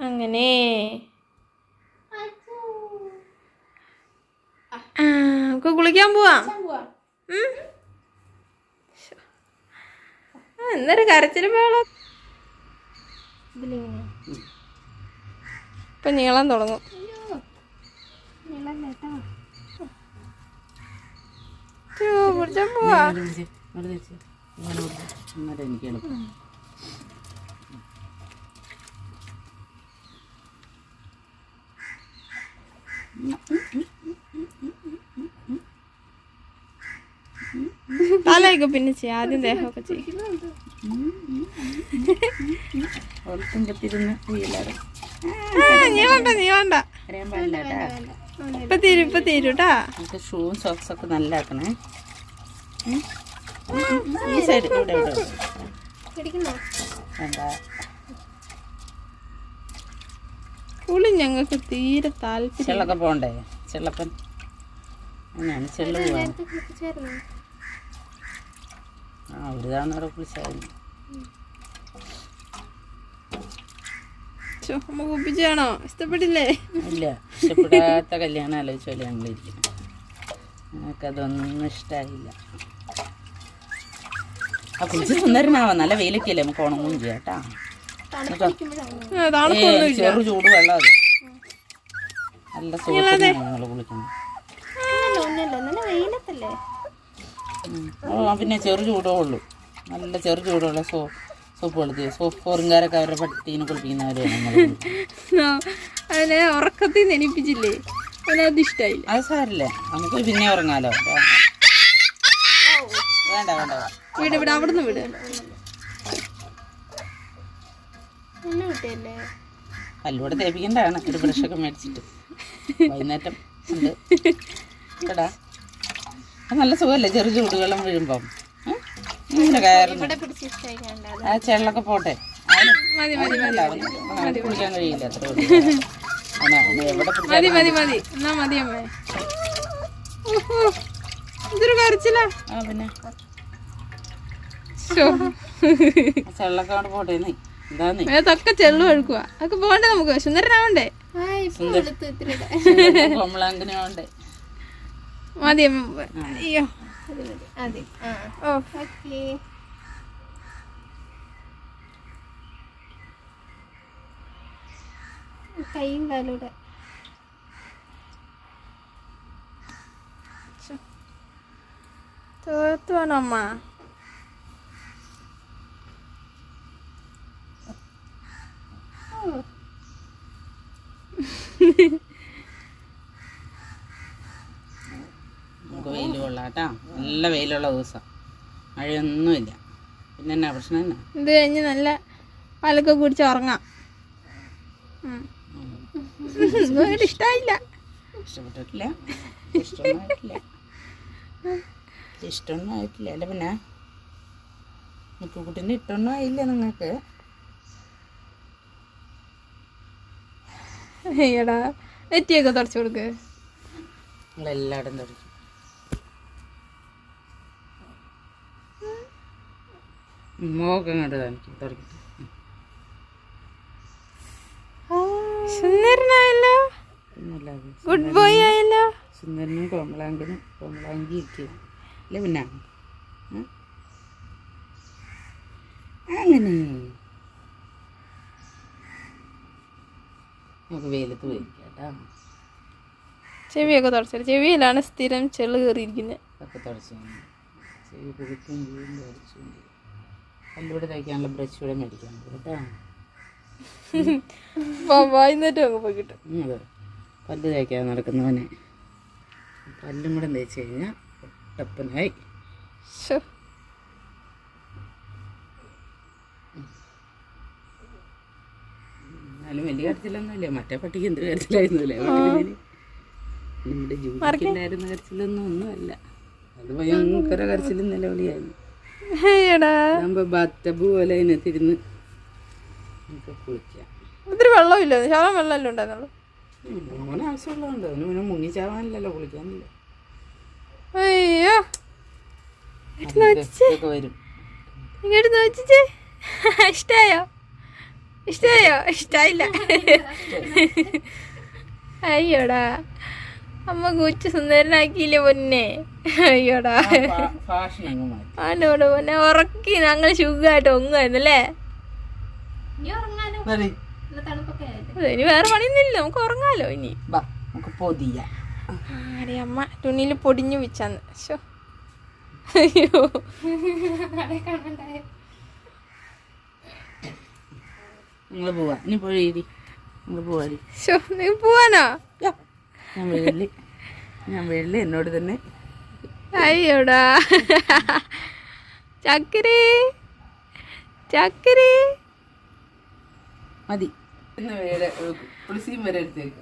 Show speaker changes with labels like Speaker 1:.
Speaker 1: അങ്ങനെ. ആ നമുക്ക് കുളിക്കാൻ പോവാം? എന്നൊരു കരച്ചിലും വേണം ഇപ്പൊ നീളം തുടങ്ങും. കുളിച്ചാൻ പോവാ.
Speaker 2: എനിക്ക് എളുപ്പം.
Speaker 1: തലയൊക്കെ പിന്നെ ചെയ്യാം ആദ്യം ദേഹമൊക്കെ ചെയ്യും. നീ വേണ്ട നീ വേണ്ട. ഇപ്പൊ തീരും ഇപ്പൊ തീരൂട്ടാ
Speaker 2: ഷൂവും സോക്സ് ഒക്കെ നല്ല ആക്കണേ ഈ സൈഡ് ഇവിടെ വേണ്ട.
Speaker 1: കുളി ഞങ്ങൾക്ക് തീരെ താല്പര്യം
Speaker 2: ചെള്ളൊക്കെ പോണ്ടേ? ചെള്ളപ്പൻ അങ്ങനെയാണ് ചെള്ള് ആ ഒരു തവണ അവിടെ കുളിച്ചായിരുന്നു.
Speaker 1: ഛോ, അമ്മ ഇഷ്ടപ്പെട്ടില്ലേ
Speaker 2: ഇല്ല ഇഷ്ടപ്പെടാത്ത കല്യാണം ആലോചിച്ചല്ലേ ഞങ്ങൾ ഞങ്ങളിരിക്കും ഞങ്ങൾക്കതൊന്നും ഇഷ്ടമായില്ല ആ കുളിച്ച് സുന്ദരനാവാം നല്ല വെയിലൊക്കെയല്ലേ? നമുക്ക് ഉണങ്ങുകയും ചെയ്യാം കേട്ടാ. ചെറു ചൂട് വെള്ളം അത്. നല്ല പിന്നെ ചെറു ചൂടേ ഉള്ളൂ. നല്ല ചെറു ചൂടുള്ള സോ സോപ്പ് വെള്ളത്തിൽ സോപ്പ് ഫോറുകാരൊക്കെ അവരുടെ പട്ടീനെ കുളിപ്പിക്കുന്നവരെയാണ്
Speaker 1: അതിനെ ഉറക്കത്തിൽ നെനിപ്പിച്ചില്ലേ അതിനത് ഇഷ്ടായില്ല.
Speaker 2: അത് സാരില്ലേ നമുക്ക് പിന്നെ ഉറങ്ങാലോ. വേണ്ട വേണ്ട.
Speaker 1: വീട് ഇവിടെ അവിടുന്ന് വിട്. കിട്ടിയല്ലേ
Speaker 2: തേപ്പിക്കേണ്ടതാണ് തേപ്പിക്കണ്ടാണ് ഒരു ബ്രഷൊക്കെ മേടിച്ചിട്ട്. വൈകുന്നേരം ഉണ്ട്. കേടാ നല്ല സുഖമല്ലേ? ചെറു ചൂടുകളും വീഴുമ്പം? ഇങ്ങനെ കയറുന്നു. ആ ചെള്ളൊക്കെ പോട്ടെ. കുളിക്കാൻ കഴിയില്ല അത്ര
Speaker 1: മതി മതി മതി. എന്നാ മതി അമ്മേ. ഓഹോ, ഇതൊരു കരച്ചിലാ.
Speaker 2: ആ പിന്നെ. ചെള്ളൊക്കെ അവിടെ പോട്ടെ
Speaker 1: മേത്തൊക്കെ ചെള്ളു ഒഴുക്കുക അതൊക്കെ പോകണ്ടേ നമുക്ക്? സുന്ദരനാവണ്ടേ മതി. അയ്യോ.
Speaker 3: കൈയും കാലൂടെ
Speaker 1: തീർത്തു വേണം അമ്മ?
Speaker 2: നമുക്ക് വെയിൽ കൊള്ളാം കേട്ടോ. നല്ല വെയിലുള്ള ദിവസം. മഴയൊന്നുമില്ല. പിന്നെ എന്നാ പ്രശ്നം എന്നാ?
Speaker 1: ഇത് കഴിഞ്ഞ് നല്ല പാലൊക്കെ കുടിച്ച് ഉറങ്ങാം. ഇഷ്ടമായില്ല
Speaker 2: ഇഷ്ടപ്പെട്ടിട്ടില്ല. ഇഷ്ടമൊന്നും ആയിട്ടില്ല ഇഷ്ടമൊന്നും ആയിട്ടില്ല. അല്ല പിന്നെ മുത്തുക്കുട്ടിന്റെ ഇഷ്ടമൊന്നും ആയില്ല നിങ്ങൾക്ക്?
Speaker 1: എടാ നെറ്റിയൊക്കെ തുടച്ചു കൊടുക്ക്.
Speaker 2: നിങ്ങളെല്ലായിടും തുടക്കും മോക്കം കണ്ട് കാണിക്കും തുടക്കിട്ട്
Speaker 1: സുന്ദരനായല്ലോ. ഗുഡ് ബോയ് ആയല്ലോ.
Speaker 2: സുന്ദരനും കോമളാങ്കനും കോമളാങ്കി ഇരിക്കും അല്ലേ പിന്നെ? അങ്ങനെ. നമുക്ക് വെയിലത്ത് വേവിക്കാം കേട്ടോ
Speaker 1: ചെവിയൊക്കെ തുടച്ചു ചെവിയിലാണ് സ്ഥിരം ചെൾ കയറിയിരിക്കുന്നത്
Speaker 2: ഒക്കെ തുടച്ചു ചെവി വീണ്ടും തുടച്ചും ചെയ്യും കല്ലൂടെ തയ്ക്കാനുള്ള ബ്രഷ് കൂടെ മേടിക്കാൻ പോകും കേട്ടോ.
Speaker 1: വൈകുന്നേരം അങ്ങ് പോയി കിട്ടും.
Speaker 2: അതെ. പല്ല് തേക്കാൻ നടക്കുന്നവനെ. പല്ലും കൂടെ തേച്ച് കഴിഞ്ഞാൽ ഒട്ടപ്പനായി.
Speaker 1: ശോ.
Speaker 2: വലിയ കരച്ചിലൊന്നുമില്ല മറ്റേ പട്ടിക്ക് എന്ത് കരച്ചിലായിരുന്നില്ലേ നമ്മുടെ ജോലിക്കുണ്ടായിരുന്ന കരച്ചിലൊന്നും ഒന്നുമല്ല. അത് ഭയങ്കര കരച്ചിലും നിലവിളിയായിരുന്നു ബാത്തബ് പോലെ അതിനകത്തിരുന്ന് നമുക്ക് കുളിക്കാം.
Speaker 1: ഒത്തിരി വെള്ളമില്ല? ശകലം വെള്ളമല്ലേ ഉണ്ടായിരുന്നുള്ളൂ?
Speaker 2: മോന് ആവശ്യമുള്ളതുകൊണ്ട് അവന് പിന്നെ മുങ്ങിച്ചാവാനല്ലല്ലോ കുളിക്കാനില്ല
Speaker 1: അയ്യോ.
Speaker 2: വരും.
Speaker 1: ഇങ്ങോട്ട് നോച്ചിച്ചേ ഇഷ്ടായോ? ഇഷ്ടായോ? ഇഷ്ടായില്ല. അയ്യോടാ. അമ്മ കൂച്ചു സുന്ദരനാക്കിയില്ല പൊന്നെ? അയ്യോടാ. ആണ്ടോട് പൊന്നെ. ഉറക്കി ഞങ്ങൾ സുഖമായിട്ട് ഒങ്ങുമായിരുന്നല്ലേ
Speaker 3: ഇനി
Speaker 1: വേറെ പണിയൊന്നുമില്ല. നമുക്ക് ഉറങ്ങാലോ ഇനി? ആടി അമ്മ തുണിയിൽ പൊടിഞ്ഞു വെച്ചാന്ന്. ശോ അയ്യോ
Speaker 3: അവിടെ കാണണ്ടായ
Speaker 2: നിങ്ങൾ പോവാ. നീ പോയി നിങ്ങൾ പോവാടി
Speaker 1: പോവാനോ?
Speaker 2: ഞാൻ വീഴില്ല ഞാൻ വീഴില്ല എന്നോട് തന്നെ.
Speaker 1: അയ്യോടാ. ചക്കരി. ചക്കരി.
Speaker 2: മതി. പുളിസിയും വരെ എടുത്തേക്ക്.